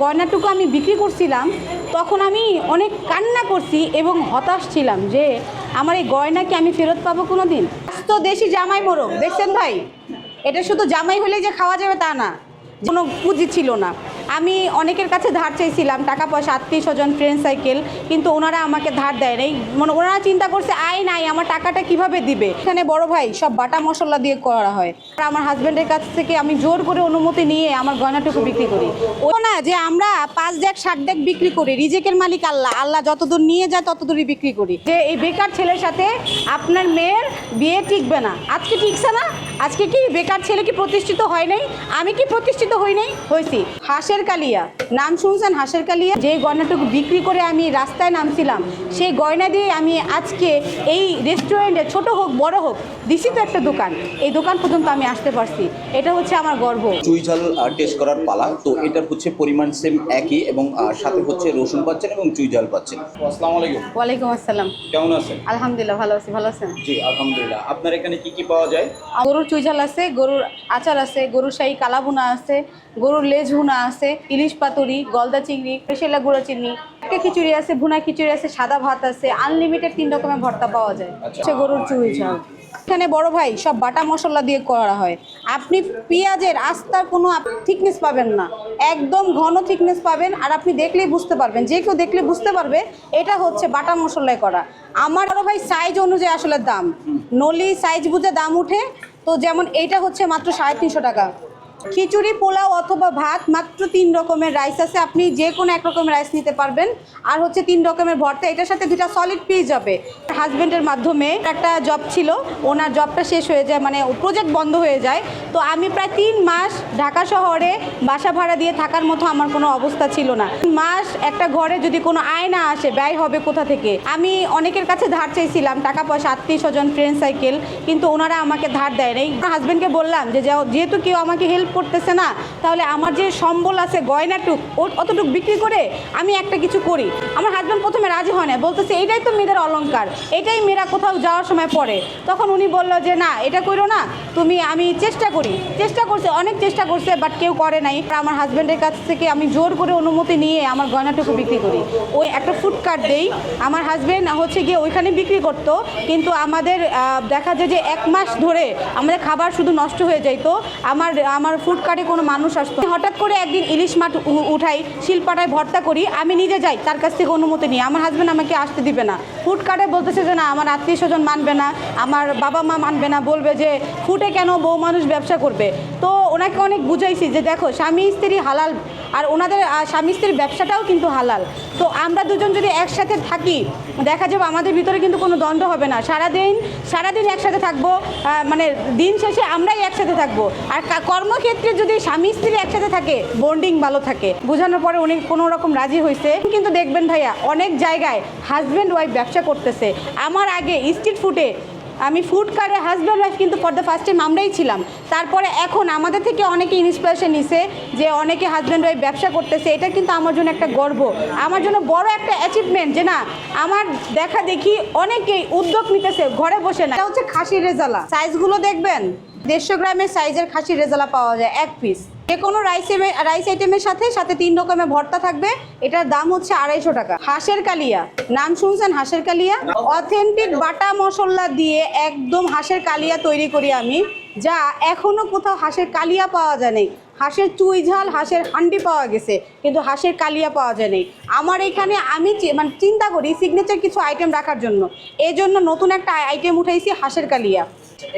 গয়নাটুকু আমি বিক্রি করছিলাম, তখন আমি অনেক কান্না করছি এবং হতাশ ছিলাম যে আমার এই গয়না কি আমি ফেরত পাবো কোনো দিন তো দেশি জামাই মোরগ, দেখছেন ভাই? এটা শুধু জামাই হলে যে খাওয়া যাবে তা না, কোনো পুঁজি ছিল না। আমি অনেকের কাছে ধার চেয়েছিলাম, টাকা পয়সা, আত্মীয় স্বজন ফ্রেন্ড সাইকেল কিন্তু ওনারা আমাকে ধার দেয় নাই। মানে ওনারা চিন্তা করছে, আয় নাই, আমার টাকাটা কীভাবে দিবে? এখানে বড় ভাই, সব বাটা মশলা দিয়ে করা হয়। আর আমার হাজব্যান্ডের কাছ থেকে আমি জোর করে অনুমতি নিয়ে আমার গয়নাটুকু বিক্রি করি। ও না যে আমরা পাঁচ ডেক ষাট ডেক বিক্রি করি, রিজেকের মালিক আল্লাহ। আল্লাহ যতদূর নিয়ে যায়, ততদূরই বিক্রি করি। যে এই বেকার ছেলের সাথে আপনার মেয়ের বিয়ে টিকবে না। আজকে টিকছে না? আজকে কি বেকার ছেলে কি প্রতিষ্ঠিত হয় নাই? আমি কি প্রতিষ্ঠিত হই নাই? হয়েছি হাঁসের কালিয়া। নাম শুনছেন হাঁসের কালিয়া? যে গয়নাটুকু বিক্রি করে আমি রাস্তায় নামছিলাম সেই গয়না দিয়ে আমি আজকে এই রেস্টুরেন্টে ছোট হোক বড় হোক দিছি তো একটা দোকান। এই দোকান পর্যন্ত আমি আসতে পারছি। এটা হচ্ছে আমার গর্ব। চুই ঝাল টেস্ট করার পালা। তো এটার হচ্ছে পরিমাণ সেম একই এবং সাথে হচ্ছে রসুন পাচ্ছেন এবং চুই ঝাল পাচ্ছেন। আসসালামু আলাইকুম। ওয়ালাইকুম আসসালাম। কেমন আছেন? আলহামদুলিল্লাহ ভালো আছি। ভালো আছেন? জি আলহামদুলিল্লাহ। আপনার এখানে কি কি পাওয়া যায়? গরুর চুইঝাল আছে গরুর আচার আছে গরুর শাহী কালাভুনা আছে গরুর লেজ ভুনা আছে ইলিশ পাতুরি গলদা চিংড়ি পেশেলা গুঁড়া চিংড়ি একটা খিচুড়ি আছে ভুনা খিচুড়ি আছে সাদা ভাত আছে আনলিমিটেড তিন রকমের ভর্তা পাওয়া যায়। সে গরুর চুইঝাল। এখানে বড় ভাই, সব বাটা মশলা দিয়ে করা হয়। আপনি পেঁয়াজের আস্তার কোনো থিকনেস পাবেন না। একদম ঘন থিকনেস পাবেন আর আপনি দেখলেই বুঝতে পারবেন। যে কেউ দেখলে বুঝতে পারবে, এটা হচ্ছে বাটা মশলায় করা। আমার বড় ভাই সাইজ অনুযায়ী আসলে দাম। নলি সাইজ বুঝে দাম উঠে, তো যেমন এইটা হচ্ছে মাত্র সাড়ে তিনশো টাকা। খিচুড়ি, পোলাও অথবা ভাত, মাত্র তিন রকমের রাইস আছে। আপনি যে কোনো এক রাইস নিতে পারবেন। আর হচ্ছে তিন রকমের ভর্তা, এটার সাথে দুটা সলিড পিস যাবে। হাজব্যান্ডের মাধ্যমে একটা জব ছিল, ওনার জবটা শেষ হয়ে যায় মানে প্রজেক্ট বন্ধ হয়ে যায়। তো আমি প্রায় তিন মাস ঢাকা শহরে বাসা ভাড়া দিয়ে থাকার মতো আমার কোনো অবস্থা ছিল না। মাস একটা ঘরে যদি কোনো আয় না আসে, ব্যয় হবে কোথা থেকে? আমি অনেকের কাছে ধার চেয়েছিলাম, টাকা পয়সা, আত্মীয় স্বজন ফ্রেন্ড সাইকেল কিন্তু ওনারা আমাকে ধার দেয় নাই। হাজব্যান্ডকে বললাম যে যেহেতু কেউ আমাকে হেল্প করতেছে না, তাহলে আমার যে সম্বল আছে গয়নাটুক ও- অতটুক বিক্রি করে আমি একটা কিছু করি। আমার হাজব্যান্ড প্রথমে রাজি হয় না বলতেছে এটাই তো মেয়েদের অলংকার, এটাই মেয়েরা কোথাও যাওয়ার সময় পড়ে তখন উনি বলল যে, না, এটা করো না, তুমি, আমি চেষ্টা করি, চেষ্টা করছে, অনেক চেষ্টা করছে বাট কেউ করে নাই। আমার হাজব্যান্ডের কাছ থেকে আমি জোর করে অনুমতি নিয়ে আমার গয়নাটুকু বিক্রি করি। ওই একটা ফুড কার্ড দেই, আমার হাজব্যান্ড হচ্ছে গিয়ে ওইখানে বিক্রি করতো, কিন্তু আমাদের দেখা যায় যে এক মাস ধরে আমাদের খাবার শুধু নষ্ট হয়ে যাইতো। আমার আমার ফুড কার্টে কোনো মানুষ আসতো হঠাৎ করে একদিন ইলিশ মাঠ উঠাই, শিলপাটায় ভর্তা করি, আমি নিজে যাই, তার কাছ থেকে অনুমতি নিই। আমার হাজব্যান্ড আমাকে আসতে দিবে না। ফুড কার্টে বলতেছে যে না, আমার আত্মীয় স্বজন মানবে না, আমার বাবা মা মানবে না, বলবে যে ফুটে কেন বউ মানুষ ব্যবসা করবে? তো ওনাকে অনেক বুঝাইছি যে দেখো, স্বামী স্ত্রী হালাল আর ওনাদের স্বামী স্ত্রীর ব্যবসাটাও কিন্তু হালাল। তো আমরা দুজন যদি একসাথে থাকি, দেখা যাবে আমাদের ভিতরে কিন্তু কোনো দ্বন্দ্ব হবে না। সারাদিন সারাদিন একসাথে থাকব মানে দিন শেষে আমরাই একসাথে থাকব। আর কর্মক্ষেত্রে যদি স্বামী স্ত্রী একসাথে থাকে, বন্ডিং ভালো থাকে। বোঝানোর পরে উনি কোনো রকম রাজি হয়েছে কিন্তু দেখবেন ভাইয়া, অনেক জায়গায় হাজব্যান্ড ওয়াইফ ব্যবসা করতেছে। আমার আগে স্ট্রিট ফুডে আমি ফুড কার্ডে হাজব্যান্ড ওয়াইফ কিন্তু ফর দ্য ফার্স্ট টাইম আমরাই ছিলাম। তারপরে এখন আমাদের থেকে অনেকে ইন্সপিরেশন নিছে যে অনেকে হাজব্যান্ড ওয়াইফ ব্যবসা করতেছে। এটা কিন্তু আমার জন্য একটা গর্ব। আমার জন্য বড় একটা অ্যাচিভমেন্ট যে না, আমার দেখা দেখি অনেকেই উদ্যোগ নিতেছে, ঘরে বসে না। এটা হচ্ছে খাসির রেজালা। সাইজগুলো দেখবেন, দেড়শো গ্রামের সাইজের খাসির রেজালা পাওয়া যায়, এক পিস যে কোনো রাইস রাইস আইটেমের সাথে সাথে তিন রকমের ভর্তা থাকবে। এটার দাম হচ্ছে আড়াইশো টাকা। হাঁসের কালিয়া। নাম শুনছেন হাঁসের কালিয়া? অথেন্টিক বাটা মশলা দিয়ে একদম হাঁসের কালিয়া তৈরি করি আমি যা এখনও কোথাও হাঁসের কালিয়া পাওয়া যায় নাই। হাঁসের চুই ঝাল হাঁসের হান্ডি পাওয়া গেছে কিন্তু হাঁসের কালিয়া পাওয়া যায় নাই। আমার এখানে আমি মানে চিন্তা করি সিগনেচার কিছু আইটেম রাখার জন্য। এই জন্য নতুন একটা আইটেম উঠাইছি হাঁসের কালিয়া।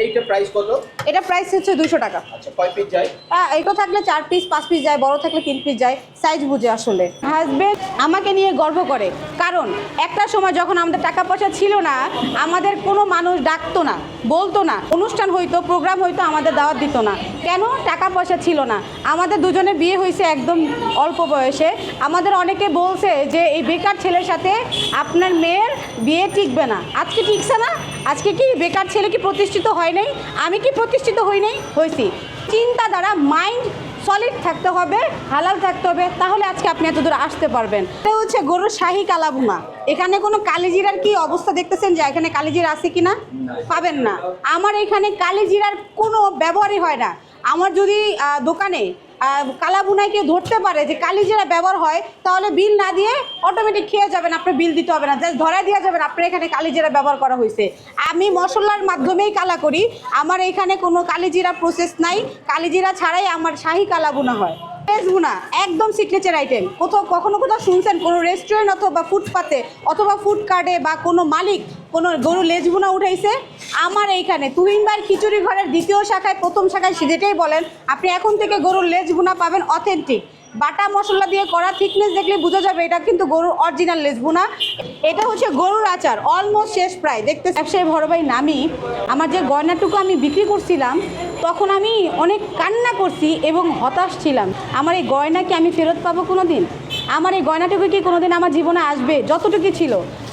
এইটা প্রাইস কত? এটা প্রাইস হচ্ছে দুশো টাকা। আচ্ছা কয় পিস যায়? হ্যাঁ এইটা থাকলে চার পিস পাঁচ পিস যায় বড় থাকলে তিন পিস যায় সাইজ বুঝে আসলে। হাজবেন্ড আমাকে নিয়ে গর্ব করে। কারণ একটা সময় যখন আমাদের টাকা পয়সা ছিল না আমাদের কোনো মানুষ ডাকতো না বলতো না। অনুষ্ঠান হইতো প্রোগ্রাম হইতো আমাদের দাওয়াত দিত না। কেন? টাকা পয়সা ছিল না। আমাদের দুজনে বিয়ে হয়েছে একদম অল্প বয়সে। আমাদের অনেকে বলছে যে এই বেকার ছেলের সাথে আপনার মেয়ের বিয়ে টিকবে না। আজকে টিকছে না? আজকে কি বেকার ছেলে কি প্রতিষ্ঠিত হয় নাই? আমি কি প্রতিষ্ঠিত হই নাই? হয়েছি চিন্তা দ্বারা মাইন্ড সলিড থাকতে হবে, হালাল থাকতে হবে, তাহলে আজকে আপনি এত দূর আসতে পারবেন। এটা হচ্ছে গরুর শাহী কালাভুনা এখানে কোনো কালিজিরার কি অবস্থা দেখতেছেন যে এখানে কালিজিরা আছে কি না পাবেন না। আমার এখানে কালিজিরার কোনো ব্যবহারই হয় না। আমার যদি দোকানে আহ, কালা ভুনায় কেউ ধরতে পারে যে কালি কালিজিরা ব্যবহার হয় তাহলে বিল না দিয়ে অটোমেটিক খেয়ে যাবেন আপনার বিল দিতে হবে না। জাস্ট ধরাই দেওয়া যাবেন আপনার এখানে কালিজিরা ব্যবহার করা হয়েছে। আমি মশলার মাধ্যমেই কালা করি আমার এখানে কোনো কালিজিরা প্রসেস নাই। কালিজিরা ছাড়াই আমার শাহি কালা ভুনা হয়। ভেজ ভুনা একদম সিগনেচার আইটেম কোথাও, কখনো কোথাও শুনছেন, কোনো রেস্টুরেন্ট অথবা ফুটপাতে, অথবা ফুড কার্টে বা কোনো মালিক, কোনো গরু লেজ ভুনা উঠাইছে, আমার এইখানে তুহিনবার খিচুড়ি ঘরের দ্বিতীয় শাখায়, প্রথম শাখায় যেটাই বলেন, আপনি এখন থেকে গরুর লেজ ভুনা পাবেন অথেন্টিক বাটা মশলা দিয়ে করা থিকনেস দেখলে বোঝা যাবে এটা কিন্তু গরুর অরিজিনাল লেজবু না এটা হচ্ছে গরুর আচার অলমোস্ট শেষ প্রায়। দেখতে ব্যবসায়ী বড় ভাই নামি, আমার যে গয়নাটুকু আমি বিক্রি করছিলাম তখন আমি অনেক কান্না করছি এবং হতাশ ছিলাম। আমার এই গয়না কি আমি ফেরত পাবো কোনো দিন আমার এই গয়নাটুকু কি কোনোদিন আমার জীবনে আসবে? যতটুকু ছিল।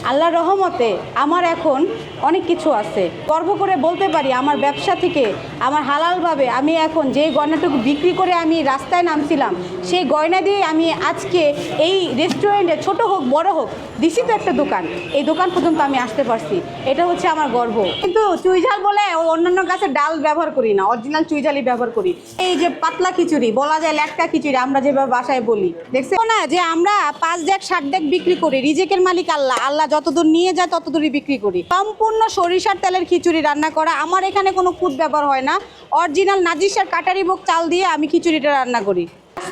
আল্লাহর রহমতে আমার এখন অনেক কিছু আছে। গর্ব করে বলতে পারি, আমার ব্যবসা থেকে, আমার হালালভাবে আমি এখন যে গয়নাটুকু বিক্রি করে আমি রাস্তায় নামছিলাম, সেই গয়না দিয়ে আমি আজকে এই রেস্টুরেন্টে ছোট হোক, বড় হোক দিছি তো একটা দোকান। এই দোকান পর্যন্ত আমি আসতে পারছি। এটা হচ্ছে আমার গর্ব। কিন্তু চুইঝাল বলে অন্যান্য গাছে ডাল ব্যবহার করি না, অরিজিনাল চুইঝালই ব্যবহার করি। এই যে পাতলা খিচুড়ি, বলা যায় ল্যাটকা খিচুড়ি, আমরা যেভাবে বাসায় বলি। দেখছ না যে আমরা পাঁচ ডেক ষাট ডেক বিক্রি করি, রিজেকের মালিক আল্লাহ আল্লাহ যতদূর নিয়ে যায়, ততদূরই বিক্রি করি। সম্পূর্ণ সরিষার তেলের খিচুড়ি রান্না করা। আমার এখানে কোনো খুদ ব্যবহার হয় না। অরিজিনাল নাজিসার কাটারি ভোগ চাল দিয়ে আমি খিচুড়িটা রান্না করি।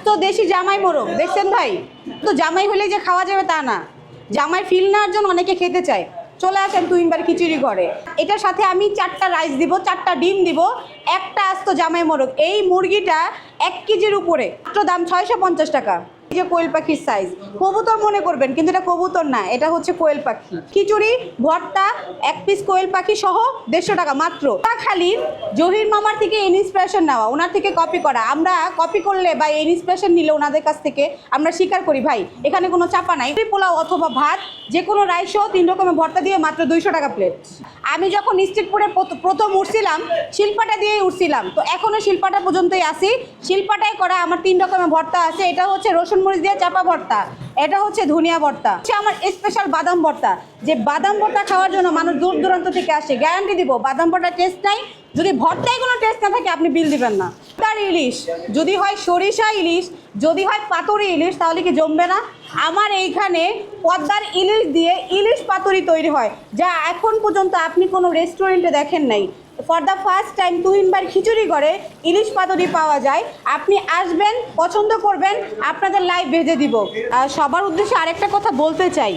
তো দেশি জামাই মোরগ, দেখছেন ভাই? তো জামাই হলে যে খাওয়া যাবে তা না। জামাই ফিল নেওয়ার জন্য অনেকে খেতে চায়। চলে আসেন তুইনবার খিচুড়ি ঘরে। এটার সাথে আমি চারটা রাইস দিব, চারটা ডিম দিব, একটা আস্ত জামাই মোরগ। এই মুরগিটা এক কেজির উপরে দাম ছয়শো পঞ্চাশ টাকা। যে কোয়েল পাখির সাইজ কবুতর মনে করবেন, কিন্তু এটা কবুতর না, এটা হচ্ছে কোয়েল পাখি। খিচুড়ি, ভর্তা, এক পিস কোয়েল পাখি সহ দেড়শো টাকা মাত্র। তা খালি জহির মামার থেকে ইন্সপিরেশন নেওয়া, ওনার থেকে কপি করা। আমরা কপি করলে বা ইন্সপিরেশন নিলে ওনাদের কাছ থেকে আমরা স্বীকার করি, ভাই, এখানে কোনো চাপা নাই। পোলাও অথবা ভাত, যে কোনো রাইস তিন রকমের ভর্তা দিয়ে মাত্র দুইশো টাকা প্লেট আমি যখন স্ট্রিটপুরে প্রথম উঠছিলাম, শিল্পাটা দিয়েই উঠছিলাম। তো এখনও শিল্পাটা পর্যন্তই আসি শিল্পাটাই করা, আমার তিন রকমের ভর্তা আছে। এটা হচ্ছে রসুন মরিচ দিয়ে চাপা ভর্তা। এটা হচ্ছে ধনিয়া ভর্তা। হচ্ছে আমার স্পেশাল বাদাম ভর্তা। যে বাদাম ভর্তা খাওয়ার জন্য মানুষ দূর দূরান্ত থেকে আসে গ্যারান্টি দিব, বাদাম ভর্তা টেস্ট নাই। যদি ভর্তায় কোনো টেস্ট না থাকে, আপনি বিল দিবেন না। তার ইলিশ, যদি হয় সরিষা ইলিশ, যদি হয় পাতুরি ইলিশ, তাহলে কি জমবে না? আমার এইখানে পদ্মার ইলিশ দিয়ে ইলিশ পাতুরি তৈরি হয়। যা এখন পর্যন্ত আপনি কোনো রেস্টুরেন্টে দেখেন নাই। ফর দ্য ফার্স্ট টাইম তুহিনবার খিচুড়ি করে ইলিশ পাতুরি পাওয়া যায়। আপনি আসবেন, পছন্দ করবেন, আপনাদের লাইভ ভেজে দিব। সবার উদ্দেশ্যে আরেকটা কথা বলতে চাই।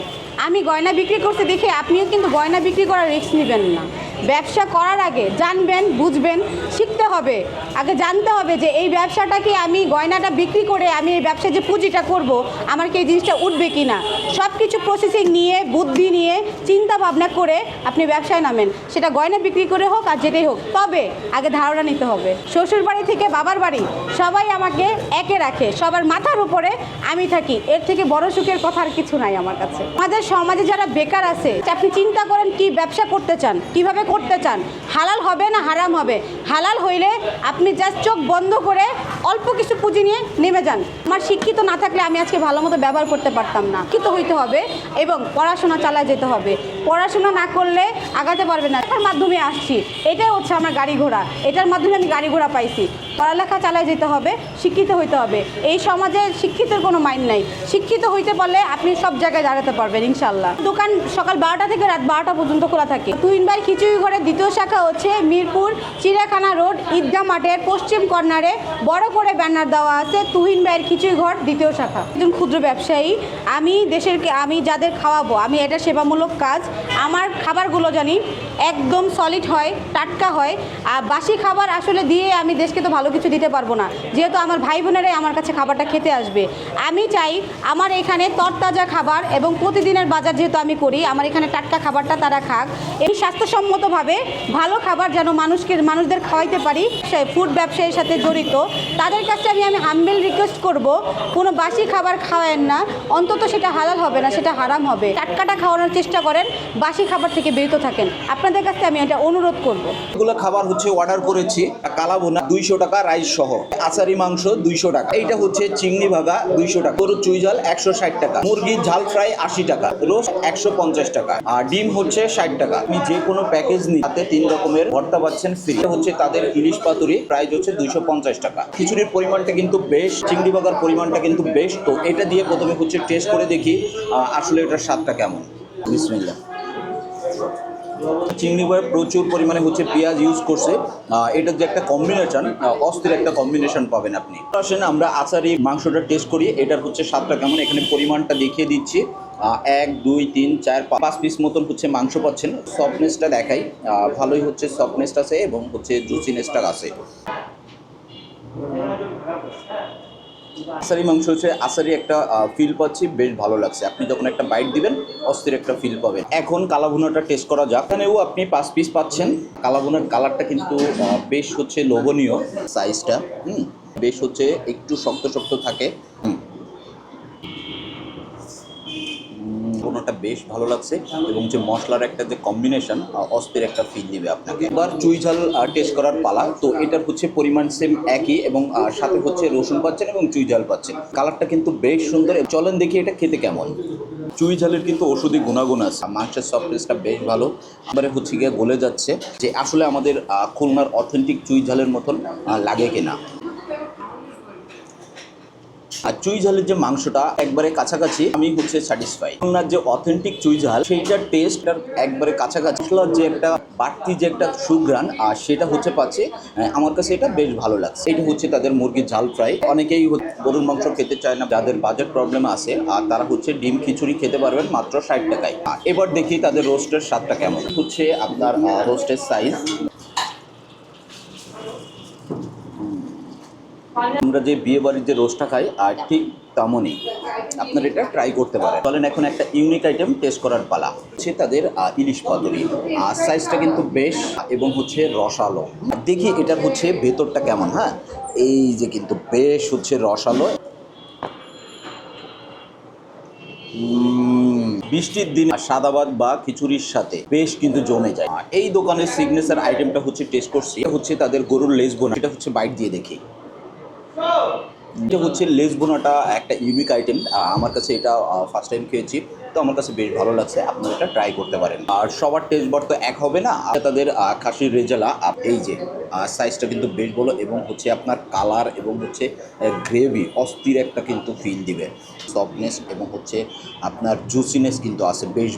আমি গয়না বিক্রি করতে দেখে আপনিও কিন্তু গয়না বিক্রি করার রিস্ক নেবেন না। ব্যবসা করার আগে জানবেন, বুঝবেন, শিখতে হবে। আগে জানতে হবে যে এই ব্যবসাটাকে আমি গয়নাটা বিক্রি করে আমি এই ব্যবসায় যে পুঁজিটা করব, আমার কি এই জিনিসটা উঠবে কি না সব কিছু প্রসেসিং নিয়ে, বুদ্ধি নিয়ে চিন্তা ভাবনা করে আপনি ব্যবসায় নামেন। সেটা গয়না বিক্রি করে হোক আর যেটাই হোক, তবে আগে ধারণা নিতে হবে। শ্বশুর বাড়ি থেকে বাবার বাড়ি সবাই আমাকে একে রাখে, সবার মাথার উপরে আমি থাকি। এর থেকে বড় সুখের কথা আর কিছু নাই আমার কাছে। আমাদের সমাজে যারা বেকার আছে, আপনি চিন্তা করেন কি ব্যবসা করতে চান, কীভাবে করতে চান, হালাল হবে না হারাম হবে? হালাল হইলে আপনি জাস্ট চোখ বন্ধ করে অল্প কিছু পুঁজি নিয়ে নেমে যান। আমার শিক্ষিত না থাকলে আমি আজকে ভালো মতো ব্যবহার করতে পারতাম না। শিক্ষিত হইতে হবে এবং পড়াশোনা চালায় যেতে হবে। পড়াশোনা না করলে আগাতে পারবে না। এটার মাধ্যমে আসছি। এটাই হচ্ছে আমার গাড়ি ঘোড়া। এটার মাধ্যমে আমি গাড়ি ঘোড়া পাইছি। পড়ালেখা চালায় যেতে হবে, শিক্ষিত হইতে হবে। এই সমাজে শিক্ষিতের কোনো মাইন্ড নাই। শিক্ষিত হইতে পারলে আপনি সব জায়গায় দাঁড়াতে পারবেন ইনশাল্লাহ দোকান সকাল বারোটা থেকে রাত বারোটা পর্যন্ত খোলা থাকে। তুইনবার খিচুড়ি ঘরের দ্বিতীয় শাখা হচ্ছে মিরপুর চিড়িয়াখানা রোড, ঈদগাহ মাঠের পশ্চিম কর্নারে। বড় করে ব্যানার দেওয়া আছে তুহিন ভাইয়ের খিচুড়ি ঘর দ্বিতীয় শাখা। একজন ক্ষুদ্র ব্যবসায়ী। আমি দেশের আমি যাদের খাওয়াবো, আমি এটা সেবামূলক কাজ। আমার খাবারগুলো জানি, একদম সলিড হয়, টাটকা হয়, আর বাসি খাবার আসলে দিয়ে আমি দেশকে তো ভালো কিছু দিতে পারব না। যেহেতু আমার ভাই বোনেরাই আমার কাছে খাবারটা খেতে আসবে। আমি চাই আমার এখানে তরতাজা খাবার এবং প্রতিদিনের বাজার যেহেতু আমি করি, আমার এখানে টাটকা খাবারটা তারা খাক। এই স্বাস্থ্যসম্মতভাবে ভালো খাবার যেন মানুষকে, মানুষদের খাওয়াইতে পারি ফুড ব্যবসায়ীর সাথে জড়িত, তাদের কাছে আমি আমি হাম্বেল রিকোয়েস্ট করব, কোনো বাসি খাবার খাওয়ায়েন না, অন্তত সেটা হালাল হবে না, সেটা হারাম হবে। টাটকাটা খাওয়ানোর চেষ্টা করেন বাসি খাবার থেকে বিরত থাকেন। আপনাদের কাছে আমি এটা অনুরোধ করব। এগুলো খাবার হচ্ছে অর্ডার করেছি। কালা ভুনা, দুইশো টাকা রাইস সহ। আচারি মাংস, দুইশো টাকা। এইটা হচ্ছে চিংড়ি ভাগা, দুইশো টাকা। গরুর চুই ঝাল, একশো ষাট টাকা। মুরগির ঝাল ফ্রাই, আশি টাকা। রোস্ট, একশো পঞ্চাশ টাকা। আর ডিম হচ্ছে ষাট টাকা। আপনি যে কোনো প্যাকেজ নিন তাতে তিন রকমের ভর্তা পাচ্ছেন ফ্রি হচ্ছে তাদের ইলিশ পাতুরি। প্রাইস হচ্ছে দুইশো পঞ্চাশ টাকা। খিচুড়ির পরিমাণটা কিন্তু বেশ, চিংড়ি বাগার পরিমাণটা কিন্তু বেশ। তো এটা দিয়ে প্রথমে হচ্ছে টেস্ট করে দেখি আসলে এটার স্বাদটা কেমন। বিসমিল্লা চিংড়ি বয়ে প্রচুর পরিমাণে হচ্ছে পেঁয়াজ ইউজ করছে। এটার যে একটা কম্বিনেশন অস্থির একটা কম্বিনেশন পাবেন আপনি। আসেন, আমরা আচারি মাংসটা টেস্ট করি। এটার হচ্ছে স্বাদটা কেমন? এখানে পরিমাণটা দেখিয়ে দিচ্ছি। এক, দুই, তিন, চার, পাঁচ পিস মতন হচ্ছে মাংস পাচ্ছেন। সফটনেসটা দেখাই। ভালোই হচ্ছে সফটনেসটা আছে এবং হচ্ছে জুসিনেসটা আছে। আসারি মাংস হচ্ছে আসারি একটা ফিল পাচ্ছি, বেশ ভালো লাগছে। আপনি যখন একটা বাইট দিবেন, অস্থির একটা ফিল পাবেন। এখন কালাভুনাটা টেস্ট করা যাক। এখানেও আপনি পাঁচ পিস পাচ্ছেন। কালাভুনার কালারটা কিন্তু বেশ হচ্ছে লোভনীয় সাইজটা হুম? বেশ হচ্ছে একটু শক্ত শক্ত থাকে। হুম। কোনোটা বেশ ভালো লাগছে এবং যে মশলার একটা যে কম্বিনেশন অস্থির একটা ফিল দিবে আপনাকে। এবার চুই ঝাল টেস্ট করার পালা তো এটার হচ্ছে পরিমাণ সেম একই এবং সাথে হচ্ছে রসুন পাচ্ছেন এবং চুই ঝাল পাচ্ছেন। কালারটা কিন্তু বেশ সুন্দর। চলেন দেখি এটা খেতে কেমন। চুই ঝালের কিন্তু ওষুধি গুণাগুণ আছে। মাংসের সফটনেসটা বেশ ভালো। এবারে হচ্ছে গিয়ে গলে যাচ্ছে যে আসলে আমাদের খুলনার অথেন্টিক চুই ঝালের মতন লাগে কিনা। আর চুই ঝালের যে মাংসটা একবারে কাছাকাছি, আমি হচ্ছে স্যাটিসফাই খুলনার যে অথেন্টিক চুই ঝাল, সেইটার টেস্ট একবারে কাছাকাছি। যে একটা বাড়তি যে একটা সুগ্রান আর সেটা হচ্ছে পাচ্ছে আমার কাছে এটা বেশ ভালো লাগছে। এটা হচ্ছে তাদের মুরগির ঝাল ফ্রাই অনেকেই গরুর মাংস খেতে চায় না, যাদের বাজেট প্রবলেম আছে, আর তারা হচ্ছে ডিম খিচুড়ি খেতে পারবেন মাত্র ষাট টাকায়। এবার দেখি তাদের রোস্টের স্বাদটা কেমন। হচ্ছে আপনার রোস্টের সাইজ আমরা যে বিয়ে বাড়ির যে রোস্টটা খাই, আর ঠিক তেমনই আপনারা এটা ট্রাই করতে পারেন। চলেন এখন একটা ইউনিক আইটেম টেস্ট করার পালা। হচ্ছে তাদের ইলিশ পাতুরি। আর সাইজটা কিন্তু বেশ, এবং হচ্ছে রসালো। দেখি এটা হচ্ছে ভেতরটা কেমন হ্যাঁ? এই যে কিন্তু বেশ হচ্ছে রসালো। বৃষ্টির দিনে সাদাবাদ বা খিচুড়ির সাথে বেশ কিন্তু জমে যায়। এই দোকানের সিগনেচার আইটেমটা হচ্ছে টেস্ট করছি। হচ্ছে তাদের গরুর লেস বোনা। এটা হচ্ছে বাইট দিয়ে দেখি। এটা হচ্ছে লেস বোনাটা একটা ইউনিক আইটেম আমার কাছে এটা ফার্স্ট টাইম খেয়েছি। তো আমার কাছে বেশ ভালো লাগছে। আপনারা এটা ট্রাই করতে পারেন। আর সবার টেস্ট বার তো এক হবে না। তাদের খাসির রেজালা এই যে সাইজটা কিন্তু বেশ ভালো এবং হচ্ছে আপনার কালার এবং হচ্ছে গ্রেভি অস্থির একটা কিন্তু ফিল দিবে। সফটনেস এবং হচ্ছে আপনার জুসিনেস কিন্তু আছে বেশ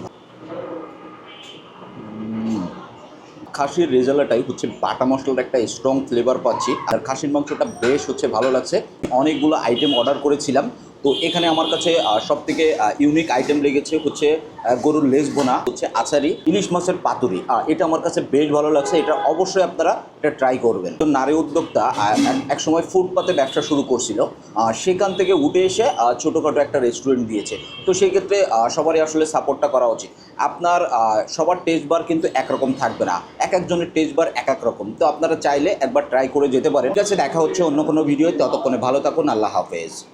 খাসির রেজালাটাই হচ্ছে বাটা মশলার একটা স্ট্রং ফ্লেভার পাচ্ছি। আর খাসির মাংসটা বেশ হচ্ছে ভালো লাগছে। অনেকগুলো আইটেম অর্ডার করেছিলাম। তো এখানে আমার কাছে সব থেকে ইউনিক আইটেম লেগেছে হচ্ছে গরুর লেস বোনা হচ্ছে আচারি ইলিশ মাছের পাতুরি। এটা আমার কাছে বেশ ভালো লাগছে এটা অবশ্যই আপনারা এটা ট্রাই করবেন। তো নারী উদ্যোক্তা আহ, এক- এক সময় ফুটপাতে ব্যবসা শুরু করছিল সেখান থেকে উঠে এসে ছোটোখাটো একটা রেস্টুরেন্ট দিয়েছে। তো সেই ক্ষেত্রে সবারই আসলে সাপোর্টটা করা উচিত। আপনার সবার টেস্ট বার কিন্তু একরকম থাকবে না। এক একজনের টেস্ট বার এক এক রকম। তো আপনারা চাইলে একবার ট্রাই করে যেতে পারেন। ঠিক আছে দেখা হচ্ছে অন্য কোনো ভিডিও ততক্ষণে ভালো থাকুন আল্লাহ হাফেজ।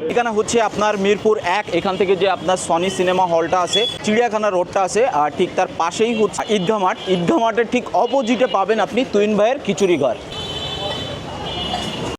ঠিকানা হচ্ছে আপনার মিরপুর এক, এখান থেকে যে আপনার সনি সিনেমা হলটা আছে, চিড়িয়াখানা রোডটা আছে, আর ঠিক তার পাশেই হচ্ছে ঈদগাহ মাঠ। ঈদগাহ মাঠের ঠিক অপোজিটে পাবেন আপনি তুইন ভাইয়ের খিচুড়ি ঘর।